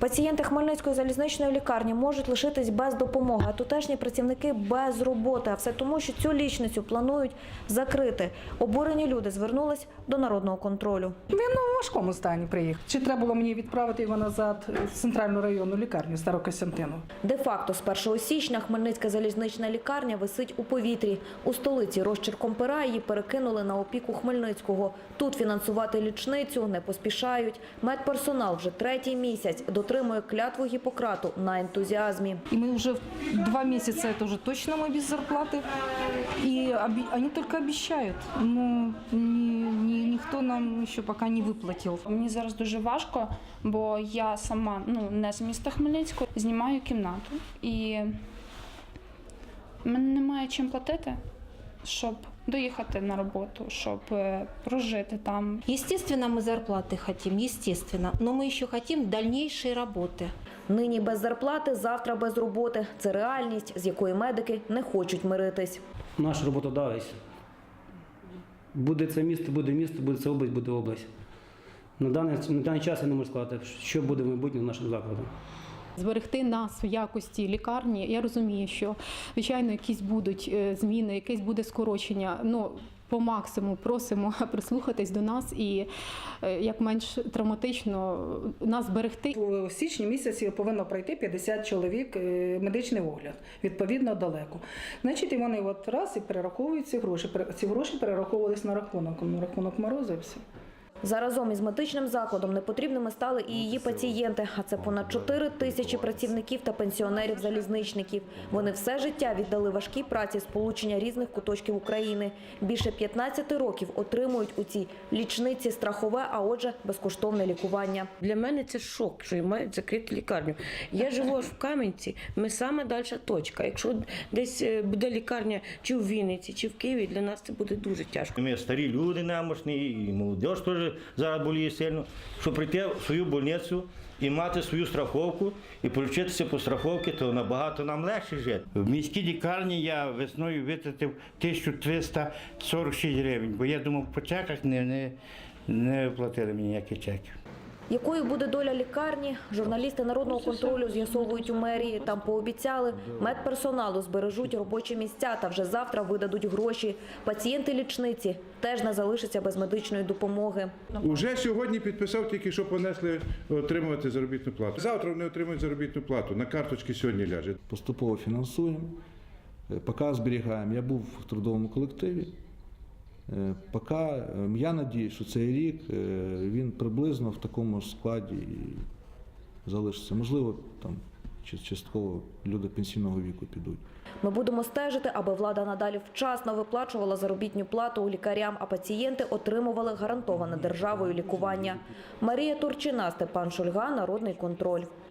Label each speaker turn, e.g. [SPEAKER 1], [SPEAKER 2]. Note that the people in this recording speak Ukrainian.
[SPEAKER 1] Пацієнти Хмельницької залізничної лікарні можуть лишитись без допомоги, а тутешні працівники без роботи. А все тому, що цю лічницю планують закрити. Обурені люди звернулись до народного контролю.
[SPEAKER 2] Він у важкому стані приїхав. Чи треба було мені відправити його назад в центральну районну лікарню Старокостянтину?
[SPEAKER 1] Де-факто з 1 січня Хмельницька залізнична лікарня висить у повітрі. У столиці розчірком пера її перекинули на опіку Хмельницького. Тут фінансувати лічницю не поспішають. Медперсонал вже третій місяць дотримує клятву Гіппократу на ентузіазмі.
[SPEAKER 2] И мы уже два месяца, это уже точно мы без зарплаты. И оби- они только обещают, но ни- ни- никто нам еще пока не выплатил.
[SPEAKER 3] Мені зараз дуже важко, бо я сама ну не з міста Хмельницького знімаю кімнату і в мене немає чим платити, щоб доїхати на роботу, щоб е, прожити там.
[SPEAKER 4] Естественно, мы зарплаты хотим, естественно, но мы еще хотим дальнейшей работы.
[SPEAKER 1] Нині без зарплати, завтра без роботи. Це реальність, з якою медики не хочуть миритись.
[SPEAKER 5] наш роботодавець. Буде це місто, буде місто, буде це область, буде область. На даний, на даний час я не можу сказати, що буде в майбутньому нашим закладом.
[SPEAKER 6] зберегти нас в якості лікарні. Я розумію, що звичайно якісь будуть е, зміни, якесь буде скорочення. Ну по максимуму просимо прислухатись до нас і е, як менш травматично нас зберегти.
[SPEAKER 2] У січні місяці повинно пройти 50 чоловік е, медичний огляд, відповідно далеко. Значить, і вони от раз і перераховують ці гроші. Ці гроші перераховувались на рахунок, на рахунок морозу все.
[SPEAKER 1] Заразом із медичним закладом непотрібними стали і її пацієнти, а це понад 4 тисячі працівників та пенсіонерів-залізничників. Вони все життя віддали важкій праці сполучення різних куточків України. Більше 15 років отримують у цій лічниці страхове, а отже, безкоштовне лікування.
[SPEAKER 7] Для мене це шок, що мають закрити лікарню. Я живу в Кам'янці, ми саме далі точка. Якщо десь е, буде лікарня чи в Вінниці, чи в Києві, для нас це буде дуже тяжко.
[SPEAKER 8] Ми старі люди немощні, і молодь теж зараз боліє сильно, щоб прийти в свою больницю і мати свою страховку і повчитися по страховці, то набагато нам легше жити.
[SPEAKER 9] В міській лікарні я весною витратив 1346 гривень, бо я думав, по чеках не, не, не платили мені ніякі чеків.
[SPEAKER 1] Якою буде доля лікарні? Журналісти народного контролю з'ясовують у мерії. Там пообіцяли, медперсоналу збережуть робочі місця та вже завтра видадуть гроші. Пацієнти лічниці теж не залишаться без медичної допомоги.
[SPEAKER 10] Уже сьогодні підписав тільки, що понесли отримувати заробітну плату. Завтра вони отримують заробітну плату. На карточки сьогодні ляже.
[SPEAKER 11] поступово фінансуємо, е, поки зберігаємо. Я був в трудовому колективі. Е, Поки е, я надію, що цей рік е, він приблизно в такому складі і залишиться. Можливо, там частково люди пенсійного віку підуть.
[SPEAKER 1] Ми будемо стежити, аби влада надалі вчасно виплачувала заробітну плату лікарям, а пацієнти отримували гарантоване державою лікування. Марія Турчина, Степан Шульга, Народний контроль.